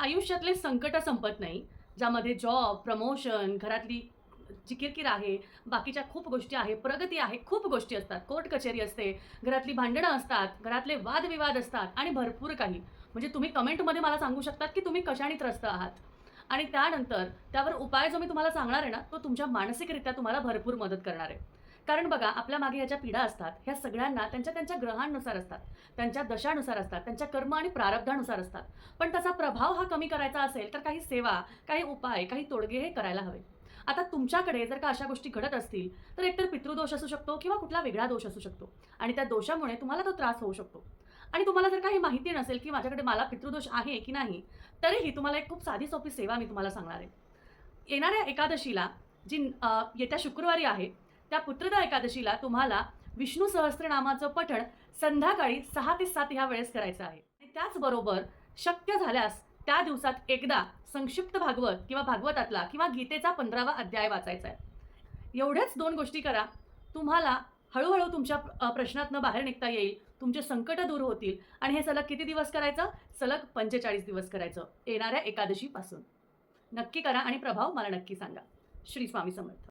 आयुष्यातले संकट संपत नाही ज्यामध्ये जॉब प्रमोशन घरातली जी किरकिर आहे बाकीच्या खूप गोष्टी आहे प्रगती आहे खूप गोष्टी असतात. कोर्ट कचेरी असते घरातली भांडणं असतात घरातले वादविवाद असतात आणि भरपूर काही. म्हणजे तुम्ही कमेंटमध्ये मला सांगू शकतात की तुम्ही कशाने त्रस्त आहात. आणि त्यानंतर त्यावर उपाय जो मी तुम्हाला सांगणार आहे ना तो तुमच्या मानसिकरित्या तुम्हाला भरपूर मदत करणार आहे. कारण बघा आपल्या मागे ह्या ज्या पिढ्या असतात ह्या सगळ्यांना त्यांच्या त्यांच्या ग्रहांनुसार असतात. त्यांच्या दशानुसार असतात. त्यांच्या कर्म आणि प्रारब्धानुसार असतात. पण त्याचा प्रभाव हा कमी करायचा असेल तर काही सेवा काही उपाय काही तोडगे हे करायला हवे. आता तुमच्याकडे जर का अशा गोष्टी घडत असतील तर एकतर पितृदोष असू शकतो किंवा कुठला वेगळा दोष असू शकतो. आणि त्या दोषामुळे तुम्हाला तो त्रास होऊ शकतो. आणि तुम्हाला जर काही माहिती नसेल की माझ्याकडे मला पितृदोष आहे की नाही तरीही तुम्हाला एक खूप साधी सोपी सेवा मी तुम्हाला सांगणार आहे. येणाऱ्या एकादशीला जी येत्या शुक्रवारी आहे त्या पुत्रदा एकादशीला तुम्हाला विष्णू सहस्त्रनामाचं पठण संध्याकाळी सहा ते सात ह्या वेळेस करायचं आहे. आणि त्याचबरोबर शक्य झाल्यास त्या दिवसात एकदा संक्षिप्त भागवत किंवा भागवतातला किंवा गीतेचा पंधरावा अध्याय वाचायचा आहे. एवढ्याच दोन गोष्टी करा. तुम्हाला हळूहळू तुमच्या प्रश्नातनं बाहेर निघता येईल तुमचे संकट दूर होतील आणि हे सलग किती दिवस करायचं? सलग पंचेचाळीस दिवस करायचं येणाऱ्या एकादशीपासून. नक्की करा आणि प्रभाव मला नक्की सांगा. श्री स्वामी समर्थ.